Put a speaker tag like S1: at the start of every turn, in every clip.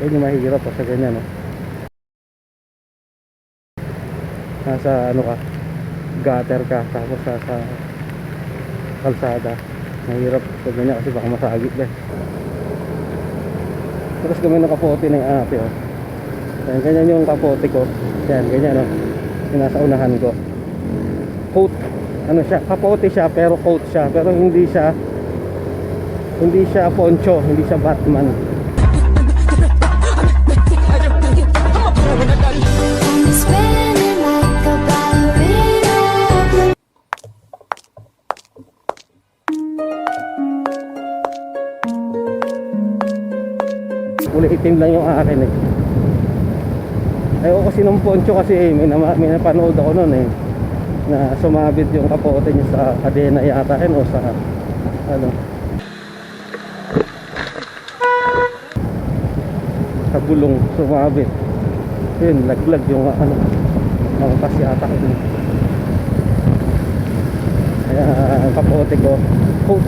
S1: Yun yung mahirap pa sa ganyan, no? Nasa ano ka, gutter ka, tapos sa, sa kalsada. Mahirap sa ganyan kasi baka masagit ba eh. Tapos kami nakapote ng ate, oh. Yan, ganyan yung kapote ko. Yan, ganyan, no? Yung nasa unahan ko. Coat, ano siya, kapote siya, pero coat siya. Pero hindi siya, hindi siya poncho, hindi siya Batman. Kulay lang yung akin eh. Ayoko kasi ng poncho kasi eh, may, nama, may napanood ako noon eh. Na sumabit yung kapote niya sa kadena yata yun o sa ano. Sa bulong sumabit. Yun, laglag yung ano. Mangkas yata yun. Kaya ang kapote ko, coat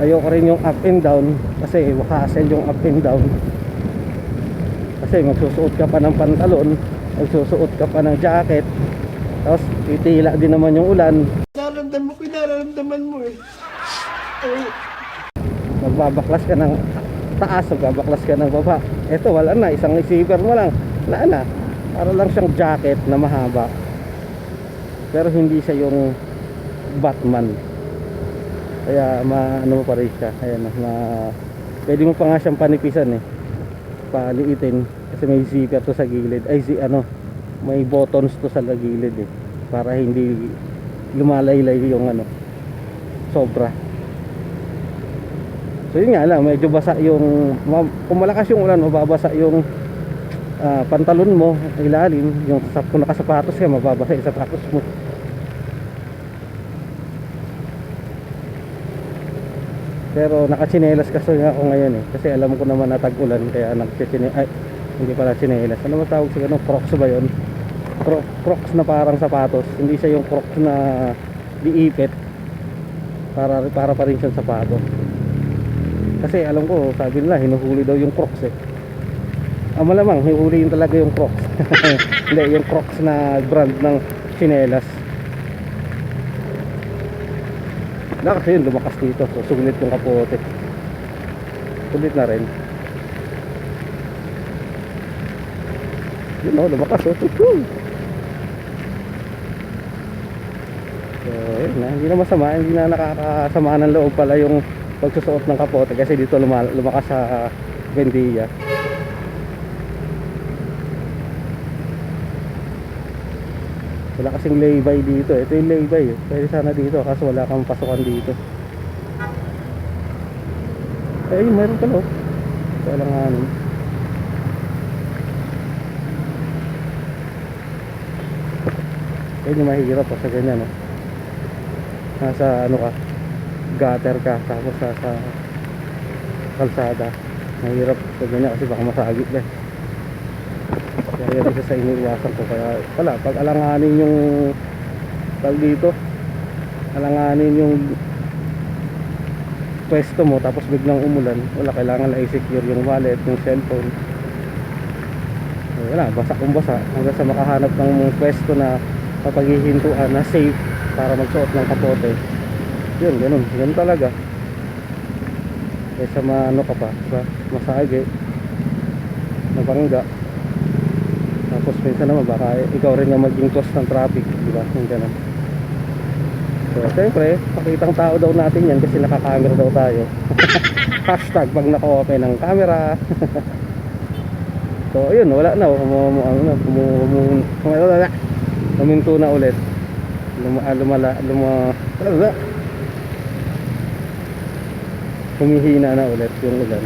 S1: ayoko rin yung up and down kasi hassle yung up and down. Kasi magsusuot ka pa ng pantalon magsusuot ka pa ng jacket tapos titila din naman yung ulan.
S2: Nararamdaman ko, nararamdaman mo eh.
S1: magbabaklas ka ng taas magbabaklas ka ng baba. Eto wala na isang receiver mo lang. Wala na. Para lang siyang jacket na mahaba. Pero hindi siya yung Batman kaya maano mo pa rin siya ayan na pwede mo pa nga siyang panipisan eh. Paliitin. Kasi may zipper to sa gilid. Ay si ano may buttons to sa gilid eh. Para hindi lumalaylay yung ano sobra. So yun nga lang, medyo basa yung kung malakas yung ulan, mababasa yung ah, pantalon mo, ilalim, yung kung nakasapatos ka, mababasa yung sapatos mo. Pero nakachinelas kasi ako ngayon eh. Kasi alam ko naman na tag-ulan kaya nagchichine ay hindi pala chinelas. Ano ba tawag sa ano? Crocs ba 'yon? Cro- Crocs na parang sapatos. Hindi siya yung Crocs na diipit. Para para pa rin siyang sapatos. Kasi alam ko, sabi nila, hinuhuli daw yung Crocs eh. Ah, malamang, hinuhuli yun talaga yung Crocs. Hindi, yung Crocs na brand ng chinelas. Wala kasi yun, lumakas dito. So, sulit yung kapote. Sulit na rin. Yun o, lumakas o. Tutu! So, yun na. Hindi na masama. Hindi na nakakasama ng loob pala yung pagsusuot ng kapote kasi dito luma- lumakas sa Vendia. Wala kasing laybay dito. Ito yung laybay. eh. Pwede sana dito kaso wala kang pasukan dito. Eh, meron pala. oh. Kaya lang ano. Yun yung mahirap pa sa ganyan. Oh. Nasa ano ka, gutter ka, tapos sa, sa kalsada. Mahirap sa ganyan kasi baka masagit ba eh. Kaya isa sa iniiwasan ko. Kaya wala, pag alanganin yung tag dito, alanganin yung pwesto mo tapos biglang umulan wala kailangan na i-secure yung wallet yung cellphone wala basa kung basa hanggang sa makahanap ng pwesto na papaghihintuan na safe para magsuot ng kapote yun ganun ganun talaga kaysa maano ka pa diba? masage mabangga tapos minsan naman baka ikaw rin yung maging cause ng traffic di ba? Yung ganun. So syempre pakitang tao daw natin yan kasi naka-camera daw tayo. Hashtag pag naka-open ng camera. So ayun wala na. Umumu ano na umumu wala huminto na ulit. Luma, ah, lumala luma wala. Humihina na ulit yung ulan